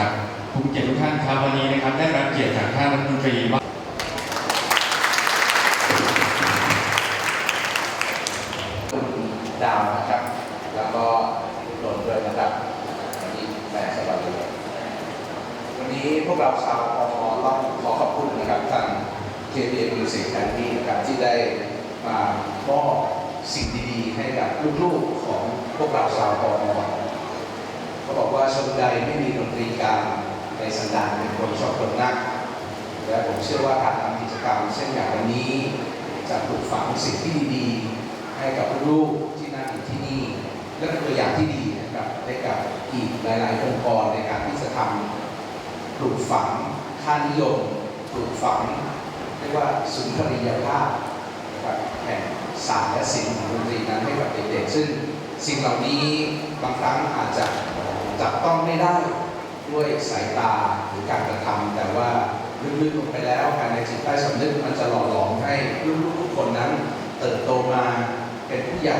ครับวันนี้นะครับได้รับเกียรติจากท่านรัฐมนตรีว่าดาวนะครับ แล้วก็โดนด้วยนะครับวันนี้แม่สบายดีวันนี้พวกเราชาวพมต้องขอขอบคุณนะครับทาง KPN Music Academy นะครับที่ได้มามอบสิ่งดีๆ ให้กับลูกๆของพวกเราชาวพม เขาบอกว่าชนใดไม่มีดนตรีการในสันดานเป็นคนชอบคนนัก และผมเชื่อว่าการทำกิจกรรมเช่นอย่างวันนี้ จะปลูกฝังสิ่งที่ดีๆ ให้กับลูกที่นั่งอยู่ที่นี่ และเป็นตัวอย่างที่ดีนะครับให้กับอีกหลาย ๆ องค์กรในการที่จะทำปลูกฝังค่านิยมปลูกฝังเรียกว่าสุนทรียภาพนะครับแห่งศาสตร์และศิลป์ของดนตรีนั้นให้กับเด็กๆซึ่งสิ่งเหล่านี้บางครั้งอาจจะ จับต้องไม่ได้ด้วยสายตาหรือการกระทำแต่ว่าลึกๆลงไปแล้วภายในจิตใต้สำนึกมันจะหล่อหลอมให้ลูกๆทุกคนนั้นเติบโตมาเป็นผู้ใหญ่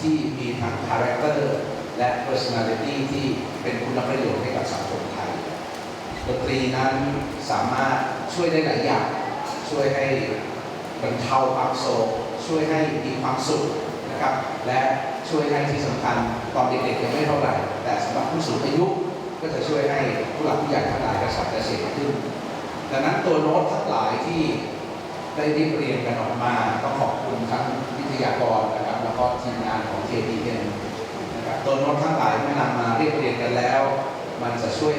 ที่มีทั้งคาแรคเตอร์และ personality ที่เป็นคุณประโยชน์ให้กับสังคมไทยดนตรีนั้นสามารถช่วยได้หลายอย่าง ช่วยให้บรรเทาความโศกช่วยให้มีความสุข นะครับ และช่วยให้ที่สำคัญตอนเด็กๆยังไม่เท่าไหร่ แต่สำหรับผู้สูงอายุก็จะช่วยให้ผู้หลักผู้ใหญ่ทั้งหลายกระสับกระเฉงขึ้น ดังนั้นตัวโน้ตทั้งหลายที่ได้เรียบเรียงกันออกมาต้องขอบคุณทั้งวิทยากรนะครับ แล้วก็ทีมงานของ KPN นะครับตัวโน้ตทั้งหลายเมื่อนำมาเรียบเรียงกันแล้ว มันจะช่วย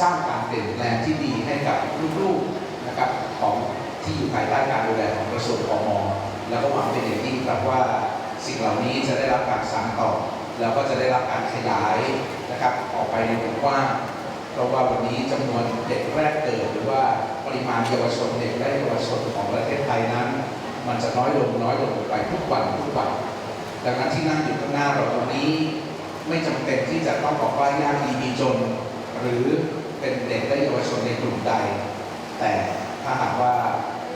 สร้างการเปลี่ยนแปลงที่ดีให้กับลูกๆนะครับของที่อยู่ภายใต้การดูแลของกระทรวงพมแล้วก็หวังเป็นอย่างยิ่งครับว่า สิ่งเหล่านี้จะได้รับการสานต่อ แล้วก็จะได้รับการขยายนะครับ ออกไปในวงกว้างเพราะว่าวันนี้จำนวนเด็กแรกเกิดหรือว่าปริมาณเยาวชนเด็กและเยาวชนของประเทศไทยนั้น มันจะน้อยลงน้อยลงไปทุกวันทุกวันดังนั้นที่นั่งอยู่ข้างหน้าเราตรงนี้ ไม่จำเป็นที่จะต้องบอกว่ายากดีมีจน หรือเป็นเด็กและเยาวชนในกลุ่มใด แต่ถ้าหากว่า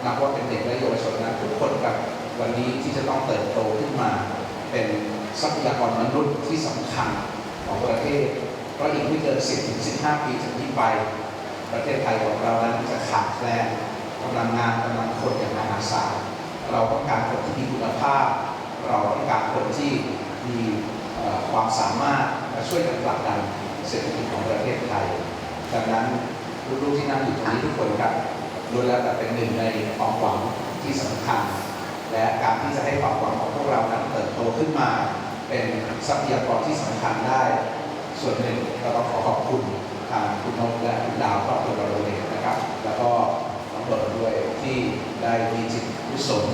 นับว่าเป็นเด็กและเยาวชนนั้นทุกคนกับ วันนี้ที่จะต้องเติบโตขึ้นมา เป็นทรัพยากรมนุษย์ที่สำคัญของประเทศ เพราะอีกไม่เกิน10ถึง15 ปีจากนี้ไป ประเทศไทยของเรานั้นจะขาดแคลนกำลังงานกำลังคนอย่างมหาศาลเราต้องการคนที่มีคุณภาพ เราต้องการคนที่มีความสามารถมาช่วยกันผลักดันเศรษฐกิจของประเทศไทยดังนั้นลูกๆที่นั่งอยู่ตรงนี้ทุกคนครับล้วนแล้วแต่เป็นหนึ่งในความหวังที่สำคัญ และการที่จะให้ความหวังของพวกเรานั้นเติบโตขึ้นมา เป็นทรัพยากรที่สำคัญได้ ส่วนหนึ่งก็ต้องขอขอบคุณทางคุณนกและคุณดาวครอบครัวเราเองนะครับ แล้วก็น้องเบิร์ดด้วยที่ได้มีจิตกุศล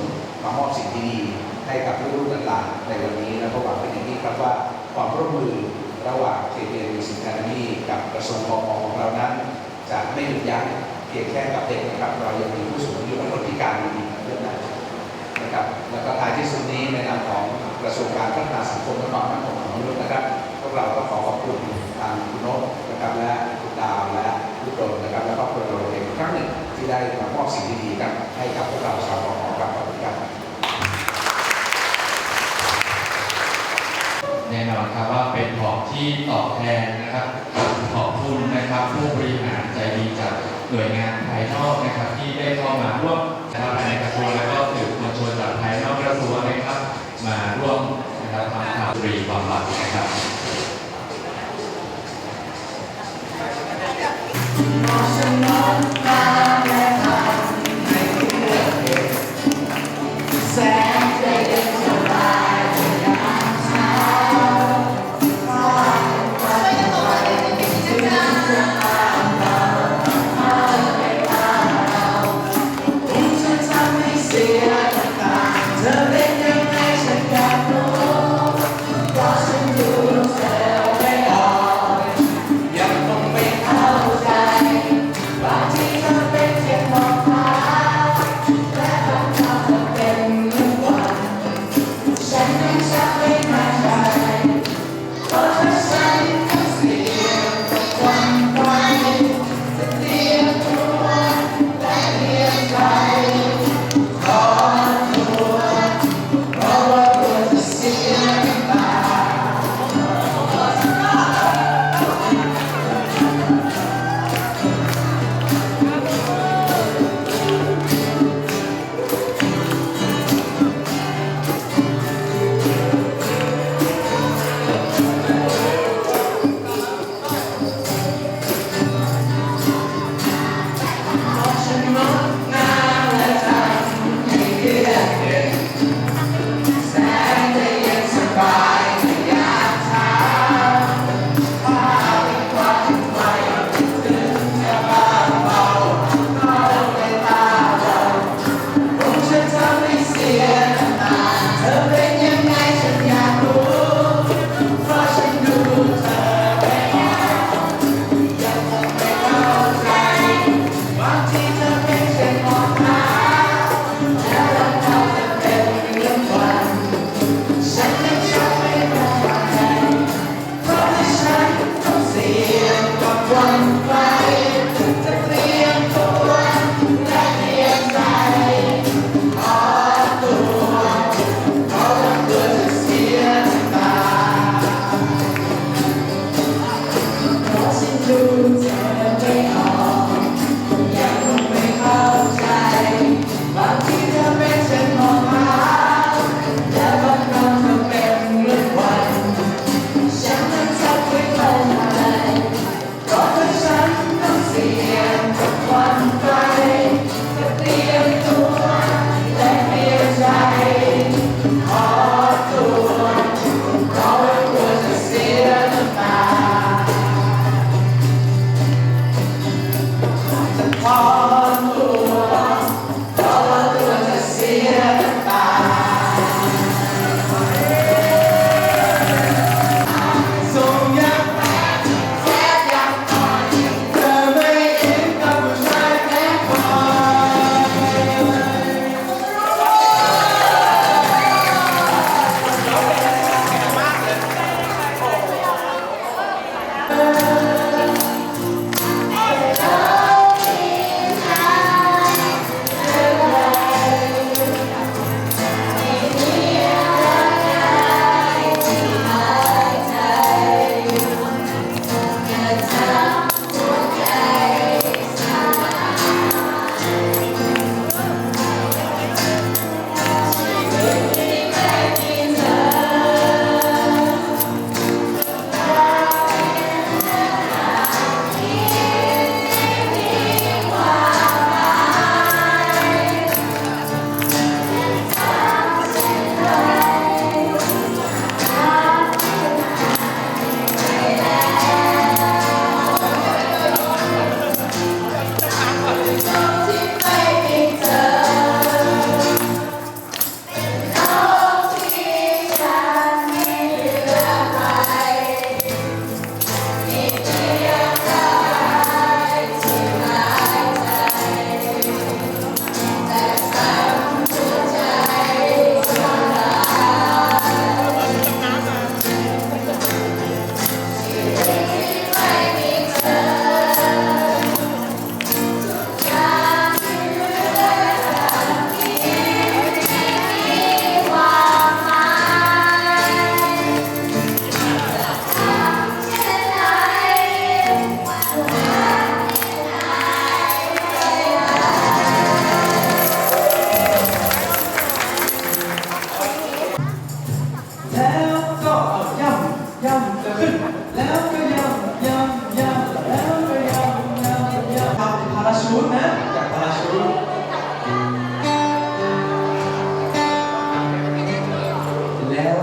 มามอบสิ่งดีๆให้กับลูกหลานๆในวันนี้และก็หวังเป็นอย่างยิ่งครับว่าความร่วมมือระหว่าง KPN Music Academy กับกระทรวงพมของเรานั้น จะไม่หยุดยั้งเพียงแค่กับเด็กนะครับ เรายังมีผู้สูงอายุและคนพิการดีๆเรื่องนั้น นะครับแล้วก็ท้ายที่สุดนี้ในนามของกระทรวงการพัฒนาสังคมและความมั่นคงของมนุษย์นะครับพวกเราก็ขอขอบคุณทางคุณโนตนะครับและคุณดาวและคุณโดนนะครับและครอบครัวเราเองอีกครั้งหนึ่งที่ได้มามอบสิ่งดีๆกันให้กับพวกเราชาวบอครับขอบคุณครับแน่นอนครับว่าเป็นของที่ตอบแทนนะครับขอบคุณนะครับผู้บริหารใจดีจากหน่วยงานภายนอกนะครับที่ได้เข้ามาร่วม รีความรักนะครับเธอเป็นยังไงฉันอยากรู้เพรา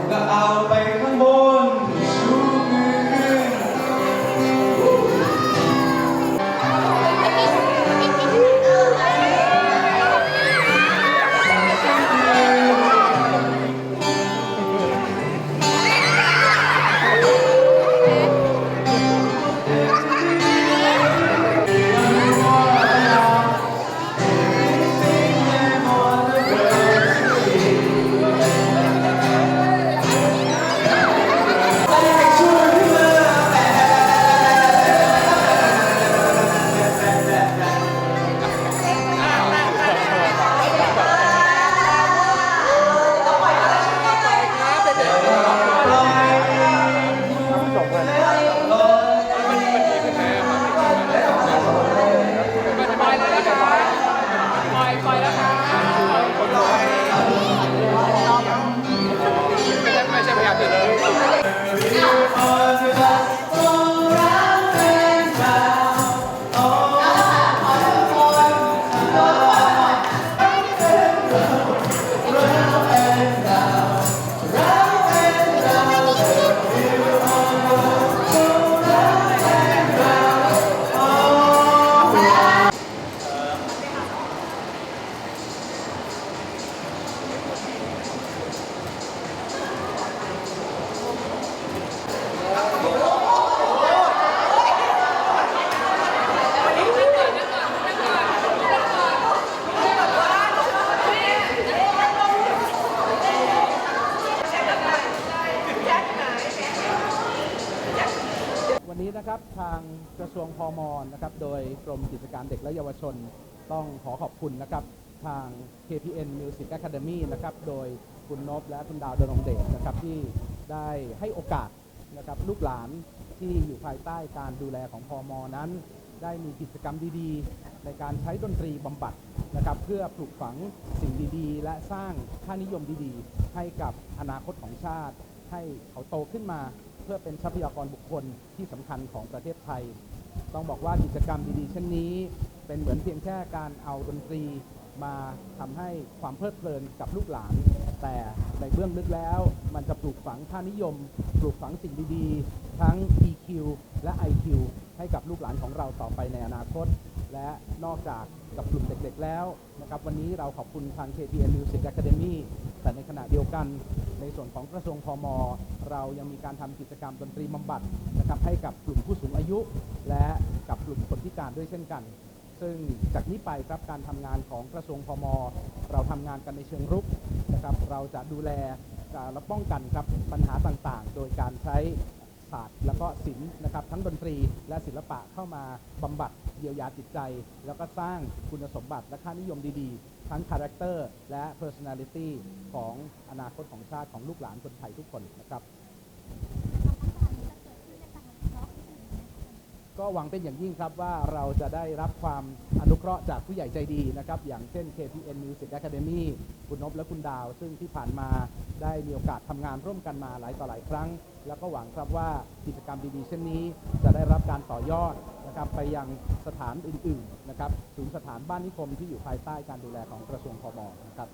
แล้ว กระทรวงพมนะครับโดยกรมกิจการเด็กและเยาวชน ต้องขอขอบคุณนะครับทาง KPN Music Academy นะครับโดยคุณนพและคุณดาวดนงเดชนะครับที่ได้ให้โอกาสนะครับลูกหลานที่อยู่ภายใต้การดูแลของพมนั้น ได้มีกิจกรรมดีๆ ในการใช้ดนตรีบำบัดนะครับเพื่อปลูกฝังสิ่งดีๆ และสร้างค่านิยมดีๆ ให้กับอนาคตของชาติ ให้เขาโตขึ้นมาเพื่อเป็นทรัพยากรบุคคลที่สำคัญของประเทศไทย ต้องบอกว่ากิจกรรมดีๆเช่นนี้ เป็นเหมือนเพียงแค่การเอาดนตรีมาทำให้ความเพลิดเพลินกับลูกหลาน แต่ในเบื้องลึกแล้วมันจะปลูกฝังค่านิยม ปลูกฝังสิ่งดีๆ ทั้ง EQ และ IQ ให้กับลูกหลานของเราต่อไปในอนาคต และนอกจากกับกลุ่มเด็กๆแล้วนะครับวันนี้เราขอบคุณทาง KPN Music Academy แต่ในขณะเดียวกันในส่วนของกระทรวงพมเรายังมีการทำกิจกรรมดนตรีบำบัดนะครับให้กับกลุ่มผู้สูงอายุ และกับกลุ่มคนพิการด้วยเช่นกัน ซึ่งจากนี้ไปครับการทำงานของกระทรวงพมเราทำงานกันในเชิงรุกนะครับเราจะดูแลและป้องกันครับปัญหาต่างๆ โดยการใช้ศาสตร์แล้วก็ศิลป์นะครับทั้งดนตรีและศิลปะเข้ามาบำบัด เยียวยาจิตใจ แล้วก็สร้างคุณสมบัติและค่านิยมดีๆ ทั้งคาแรคเตอร์และ personality ของอนาคตของชาติของลูกหลานคนไทยทุกคนนะครับ ก็หวังเป็นอย่างยิ่งครับว่าเราจะได้รับความอนุเคราะห์จากผู้ใหญ่ใจดีนะครับ อย่างเช่น KPN Music Academy คุณนพและคุณดาว ซึ่งที่ผ่านมาได้มีโอกาสทำงานร่วมกันมาหลายต่อหลายครั้ง แล้วก็หวังครับว่ากิจกรรมดีๆเช่นนี้ จะได้รับการต่อยอด กรรมไปยังสถานอื่นๆนะครับศูนย์สถานบ้านนิคมที่อยู่ภายใต้การดูแลของกระทรวงพมนะครับ